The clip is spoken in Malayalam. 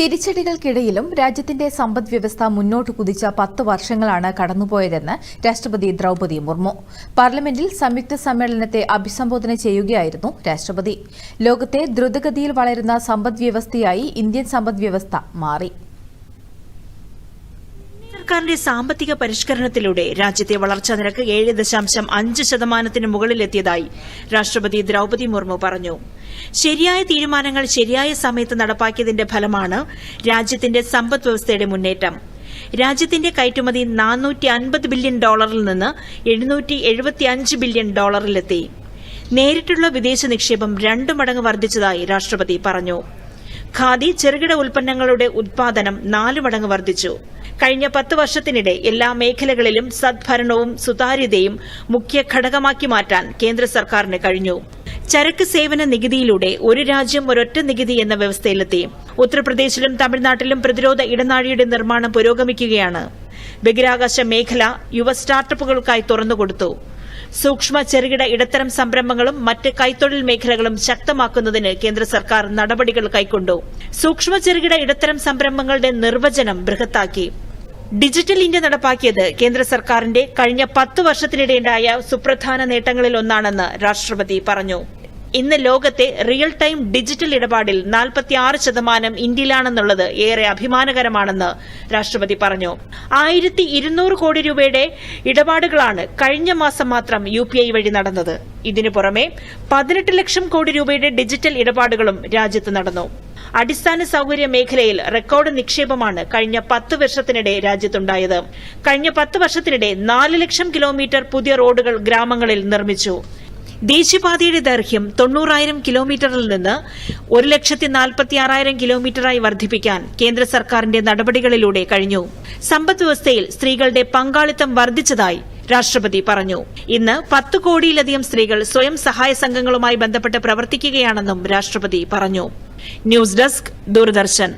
തിരിച്ചടികൾക്കിടയിലും രാജ്യത്തിന്റെ സമ്പദ് വ്യവസ്ഥ മുന്നോട്ട് കുതിച്ച പത്ത് വർഷങ്ങളാണ് കടന്നുപോയതെന്ന് രാഷ്ട്രപതി ദ്രൌപതി മുർമു. പാർലമെന്റിൽ സംയുക്ത സമ്മേളനത്തെ അഭിസംബോധന ചെയ്യുകയായിരുന്നു രാഷ്ട്രപതി. ലോകത്തെ ദ്രുതഗതിയിൽ വളരുന്ന സമ്പദ്വ്യവസ്ഥയായി ഇന്ത്യൻ സമ്പദ്വ്യവസ്ഥ മാറി. സർക്കാരിന്റെ സാമ്പത്തിക പരിഷ്കരണത്തിലൂടെ രാജ്യത്തെ വളർച്ചാ നിരക്ക് ഏഴ് ദശാംശം അഞ്ച് ശതമാനത്തിന് മുകളിലെത്തിയതായി രാഷ്ട്രപതി ദ്രൌപതി മുർമു പറഞ്ഞു. ശരിയായ തീരുമാനങ്ങൾ ശരിയായ സമയത്ത് നടപ്പാക്കിയതിന്റെ ഫലമാണ് രാജ്യത്തിന്റെ സമ്പദ് വ്യവസ്ഥയുടെ മുന്നേറ്റം. രാജ്യത്തിന്റെ കയറ്റുമതി നാനൂറ്റി അൻപത് ബില്യൺ ഡോളറിൽ നിന്ന് എഴുന്നൂറ്റി എഴുപത്തിയഞ്ച് ബില്യൺ ഡോളറിലെത്തി. നേരിട്ടുള്ള വിദേശ നിക്ഷേപം രണ്ടു മടങ്ങ് വർദ്ധിച്ചതായി രാഷ്ട്രപതി പറഞ്ഞു. ഖാദി ചെറുകിട ഉൽപ്പന്നങ്ങളുടെ ഉത്പാദനം നാല് മടങ്ങ് വർദ്ധിച്ചു. കഴിഞ്ഞ പത്ത് വർഷത്തിനിടെ എല്ലാ മേഖലകളിലും സദ്ഭരണവും സുതാര്യതയും മുഖ്യ ഘടകമാക്കി മാറ്റാൻ കേന്ദ്ര സർക്കാരിന് കഴിഞ്ഞു. ചരക്ക് സേവന നികുതിയിലൂടെ ഒരു രാജ്യം ഒരൊറ്റ നികുതി എന്ന വ്യവസ്ഥയിലെത്തി. ഉത്തർപ്രദേശിലും തമിഴ്നാട്ടിലും പ്രതിരോധ ഇടനാഴിയുടെ നിർമ്മാണം പുരോഗമിക്കുകയാണ്. ബഹിരാകാശ മേഖല യുവ സ്റ്റാർട്ടപ്പുകൾക്കായി തുറന്നുകൊടുത്തു. സൂക്ഷ്മ ചെറുകിട ഇടത്തരം സംരംഭങ്ങളും മറ്റ് കൈത്തൊഴിൽ മേഖലകളും ശക്തമാക്കുന്നതിന് കേന്ദ്ര സർക്കാർ നടപടികൾ കൈക്കൊണ്ടു. സൂക്ഷ്മ ചെറുകിട ഇടത്തരം സംരംഭങ്ങളുടെ നിർവചനം ബൃഹത്താക്കി. ഡിജിറ്റൽ ഇന്ത്യ നടപ്പാക്കിയത് കേന്ദ്ര സർക്കാരിന്റെ കഴിഞ്ഞ പത്ത് വർഷത്തിനിടെയുണ്ടായ സുപ്രധാന നേട്ടങ്ങളിൽ ഒന്നാണെന്ന് രാഷ്ട്രപതി പറഞ്ഞു. ഇന്ന് ലോകത്തെ റിയൽ ടൈം ഡിജിറ്റൽ ഇടപാടിൽ 46 ശതമാനം ഇന്ത്യയിലാണെന്നുള്ളത് ഏറെ അഭിമാനകരമാണെന്ന് രാഷ്ട്രപതി പറഞ്ഞു. ആയിരത്തി ഇരുന്നൂറ് കോടി രൂപയുടെ ഇടപാടുകളാണ് കഴിഞ്ഞ മാസം മാത്രം യു പി ഐ വഴി നടന്നത്. ഇതിനു പുറമെ പതിനെട്ട് ലക്ഷം കോടി രൂപയുടെ ഡിജിറ്റൽ ഇടപാടുകളും രാജ്യത്ത് നടന്നു. അടിസ്ഥാന സൌകര്യ മേഖലയിൽ റെക്കോർഡ് നിക്ഷേപമാണ് കഴിഞ്ഞ പത്ത് വർഷത്തിനിടെ രാജ്യത്തുണ്ടായത്. കഴിഞ്ഞ പത്ത് വർഷത്തിനിടെ നാല് ലക്ഷം കിലോമീറ്റർ പുതിയ റോഡുകൾ ഗ്രാമങ്ങളിൽ നിർമ്മിച്ചു. ദേശീയപാതയുടെ ദൈർഘ്യം തൊണ്ണൂറായിരം കിലോമീറ്ററിൽ നിന്ന് ഒരു ലക്ഷത്തി നാൽപ്പത്തി ആറായിരം കിലോമീറ്ററായി വർദ്ധിപ്പിക്കാൻ കേന്ദ്ര സർക്കാരിന്റെ നടപടികളിലൂടെ കഴിഞ്ഞു. സമ്പദ് വ്യവസ്ഥയിൽ സ്ത്രീകളുടെ പങ്കാളിത്തം വർദ്ധിച്ചതായി രാഷ്ട്രപതി പറഞ്ഞു. ഇന്ന് പത്ത് കോടിയിലധികം സ്ത്രീകൾ സ്വയം സഹായ സംഘങ്ങളുമായി ബന്ധപ്പെട്ട് പ്രവർത്തിക്കുകയാണെന്നും രാഷ്ട്രപതി പറഞ്ഞു. News desk Doordarshan.